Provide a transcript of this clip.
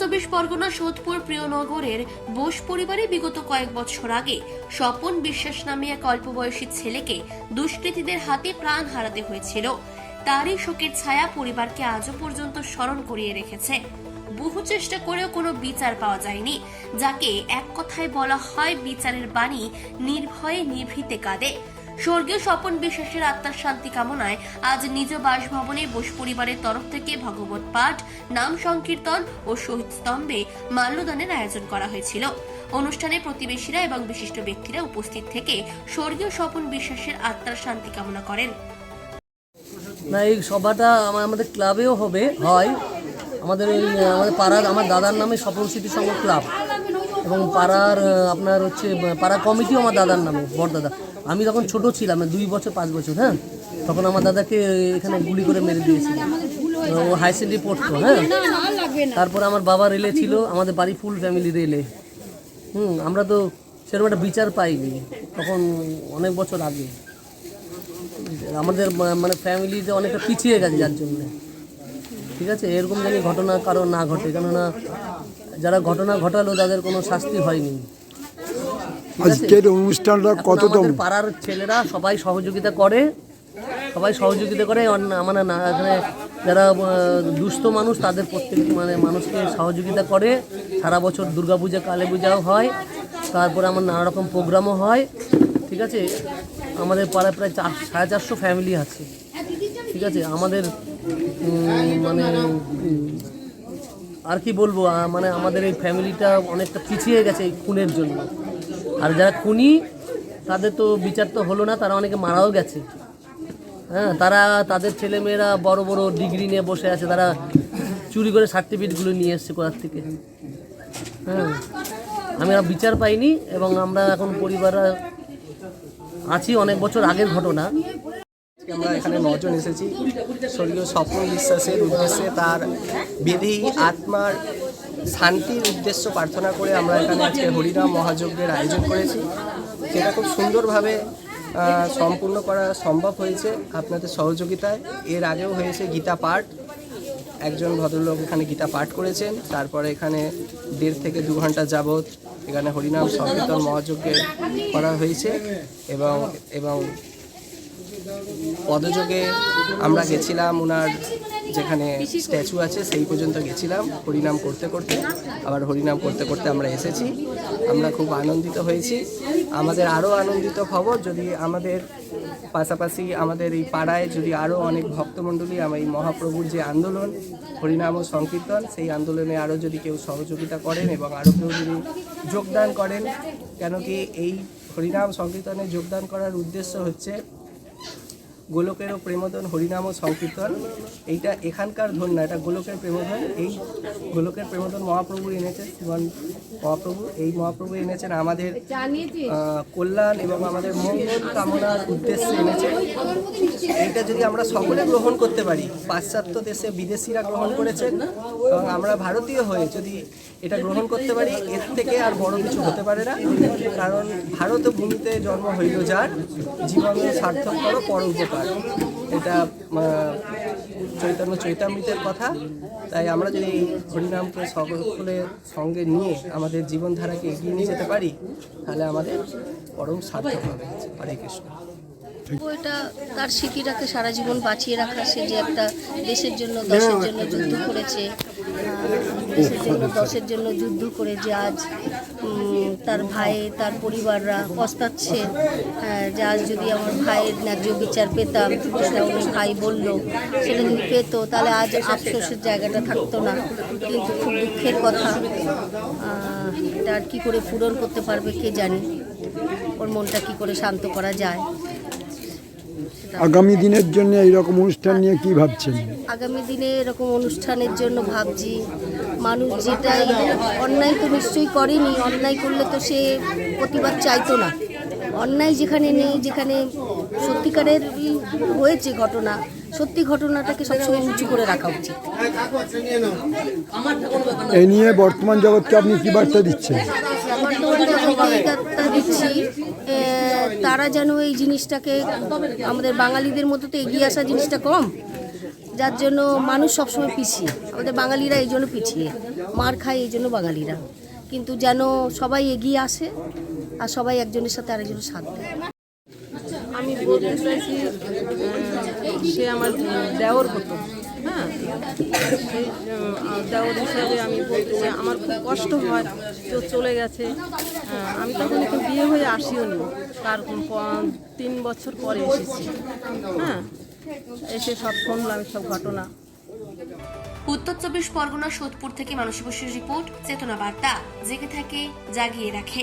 চব্বিশ পরগনা সোদপুর প্রিয়নগরের বোস পরিবারে বিগত কয়েক বছর আগে স্বপন বিশ্বাস নামে এক অল্প বয়সী ছেলেকে দুষ্কৃতীদের হাতে প্রাণ হারাতে হয়েছিল। তারই শোকের ছায়া পরিবারকে আজও পর্যন্ত স্মরণ করিয়ে রেখেছে। বহু চেষ্টা করেও কোনো বিচার পাওয়া যায়নি, যাকে এক কথায় বলা হয় বিচারের বাণী নির্ভয়ে নিভৃতে কাঁদে। স্বর্গীয় স্বপন বিশ্বাসের আত্মার শান্তি কামনায় আজ নিজ বাসভবনে বোস পরিবারের তরফ থেকে ভগবত পাঠ, নাম সংকীর্তন ও শহীদ স্তম্ভে মাল্যদানের আয়োজন করা হয়েছিল। অনুষ্ঠানে প্রতিবেশীরা এবং বিশিষ্ট ব্যক্তিরা উপস্থিত থেকে স্বর্গীয় স্বপন বিশ্বাসের আত্মার শান্তি কামনা করেন। না, এই সভাটা আমা- আমাদের ক্লাবেও হবে, হয়। আমাদের ওই আমাদের পাড়ার, আমার দাদার নামে স্বপন স্মৃতি সংঘ ক্লাব। এবং পাড়ার আপনার হচ্ছে, পাড়া কমিটিও আমার দাদার নামে বড়দাদা আমি তখন ছোট ছিলাম দুই বছর, পাঁচ বছর হ্যাঁ? তখন আমার দাদাকে এখানে গুলি করে মেরে দিয়েছিল। ও হাই সেকেন্ডারি পড়তো হ্যাঁ? তারপরে আমার বাবা রেলে ছিল, আমাদের বাড়ি ফুল ফ্যামিলি রেলে। হুম, আমরা তো সেরকম একটা বিচার পাইনি, তখন অনেক বছর আগে। আমাদের মানে ফ্যামিলিতে অনেকটা পিছিয়ে গেছে যার জন্য। ঠিক আছে? এরকম জানি ঘটনা কারও না ঘটে, কেননা যারা ঘটনা ঘটালো, তাদের কোনো শাস্তি হয়নি? আজকের অনুষ্ঠানটা কততম? পাড়ার ছেলেরা সবাই সহযোগিতা করে সবাই সহযোগিতা করে মানে না এখানে যারা দুস্থ মানুষ তাদের প্রত্যেক মানে মানুষকে সহযোগিতা করে। সারা বছর দুর্গাপূজা কালী পূজাও হয় তারপরে আমার নানা রকম প্রোগ্রামও হয় ঠিক আছে? আমাদের পাড়ায় প্রায় চার সাড়ে চারশো ফ্যামিলি আছে ঠিক আছে? আমাদের মানে আর কি বলব মানে আমাদের এই ফ্যামিলিটা অনেকটা পিছিয়ে গেছে এই খুনের জন্য। আর যারা খুনি, তাদের তো বিচার তো হলো না, তারা অনেকে মারাও গেছে। হ্যাঁ তারা, তাদের ছেলেমেয়েরা বড় বড় ডিগ্রি নিয়ে বসে আছে, তারা চুরি করে সার্টিফিকেটগুলো নিয়ে এসছে কোথার থেকে। হ্যাঁ আমি আর বিচার পাইনি এবং আমরা এখন পরিবার আছি, অনেক বছর আগের ঘটনা। আমরা এখানে নজন এসেছি। স্বর্গীয় স্বপ্ন বিশ্বাসের উদ্দেশ্যে তার বিধি, আত্মার শান্তির উদ্দেশ্য প্রার্থনা করে আমরা এখানে আজকে হরিনাম মহাযজ্ঞের আয়োজন করেছি। সেটা খুব সুন্দরভাবে সম্পূর্ণ করা সম্ভব হয়েছে আপনাদের সহযোগিতায়। এর আগেও হয়েছে গীতা পাঠ। একজন ভদ্রলোক এখানে গীতা পাঠ করেছেন। তারপরে এখানে দেড় থেকে দু ঘণ্টা যাবৎ এখানে হরিনাম সংকীর্তন মহাযজ্ঞের করা হয়েছে এবং এবং পদযোগে আমরা গেছিলাম ওনার যেখানে স্ট্যাচু আছে সেই পর্যন্ত গেছিলাম, হরিনাম করতে করতে। আবার হরিনাম করতে করতে আমরা এসেছি। আমরা খুব আনন্দিত হয়েছি। আমাদের আরও আনন্দিত খবর, যদি আমাদের পাশাপাশি আমাদের এই পাড়ায় যদি আরও অনেক ভক্তমণ্ডলী, আমার এই মহাপ্রভুর যে আন্দোলন, হরিনাম ও সংকীর্তন, সেই আন্দোলনে আরও যদি কেউ সহযোগিতা করেন এবং আরও কেউ যদি যোগদান করেন, কেন কি এই হরিনাম সংকীর্তনে যোগদান করার উদ্দেশ্য হচ্ছে Yes. গোলকেরও প্রেমধন হরিনাম ও সংকীর্তন। এইটা এখানকার ধন না এটা গোলকের প্রেমধন। এই গোলকের প্রেমধন মহাপ্রভু এনেছেন শ্রীমান মহাপ্রভু। এই মহাপ্রভু এনেছেন আমাদের কল্যাণ এবং আমাদের মঙ্গল কামনার উদ্দেশ্যে এনেছেন। এইটা যদি আমরা সকলে গ্রহণ করতে পারি পাশ্চাত্য দেশে বিদেশিরা গ্রহণ করেছেন এবং আমরা ভারতীয় হয়ে যদি এটা গ্রহণ করতে পারি এর থেকে আর বড় কিছু হতে পারে না। কারণ ভারত ভূমিতে জন্ম হইল যার জীবন সার্থক করো পর উপকার। এটা চৈতন্য চৈতামৃতের কথা। তাই আমরা যদি হরিনামকে সকলের সঙ্গে নিয়ে আমাদের জীবনধারাকে এগিয়ে নিয়ে যেতে পারি, তাহলে আমাদের পরম সার্থক হবে। হরে কৃষ্ণ। এটা তার স্মৃতিটাকে সারা জীবন বাঁচিয়ে রাখা, সে যে একটা দেশের জন্য দেশের জন্য যুদ্ধ করেছে দেশের জন্য যুদ্ধ করে যে আজ তার ভাই, তার পরিবাররা পস্তাচ্ছে। যে আজ যদি আমার ভাইয়ের ন্যায্য বিচার পেতাম, সেটা উনি ভাই বলল, সেটা যদি পেতো, তাহলে আজ আফসোসের জায়গাটা থাকতো না। কিন্তু খুব দুঃখের কথা এটা আর কী করে পূরণ করতে পারবে কে জানি? ওর মনটা কী করে শান্ত করা যায়? আগামী দিনের জন্য এইরকম অনুষ্ঠান নিয়ে কি ভাবছেন? আগামী দিনে এরকম অনুষ্ঠানের জন্য ভাবছি মানুষ যেটা অন্যায় তো নিশ্চয়ই করেনি অন্যায় করলে তো সে প্রতিবাদ চাইতো না। অন্যায় যেখানে নেই যেখানে সত্যিকারের হয়েছে ঘটনা সত্যি ঘটনাটাকে সবসময় উঁচু করে রাখা উচিত। এই নিয়ে বর্তমান জগৎকে আপনি কি বার্তা দিচ্ছেন? দিচ্ছি। তারা যেন এই জিনিসটাকে আমাদের বাঙালিদের মতো তো এগিয়ে আসা জিনিসটা কম। যার জন্য মানুষ সবসময় পিছিয়ে। আমাদের বাঙালিরা এই জন্য পিছিয়ে। মার খায় এই জন্য বাঙালিরা। কিন্তু যেন সবাই এগিয়ে আসে আর সবাই একজনের সাথে আরেকজনের সাথ দেয়। আমি বলতে চাইছি সে আমার দেওর হতো হ্যাঁ সেই হিসাবে আমি বলতে চাই আমার খুব কষ্ট হয় তো চলে গেছে আমি তখন একটু বিয়ে হয়ে আসিও নি তার তিন বছর পরে এসেছি হ্যাঁ এসে সব শুনলাম সব ঘটনা উত্তর চব্বিশ পরগনা, সোদপুর থেকে মানসী বসুর রিপোর্ট, চেতনা বার্তা, জেগে থাকে, জাগিয়ে রাখে।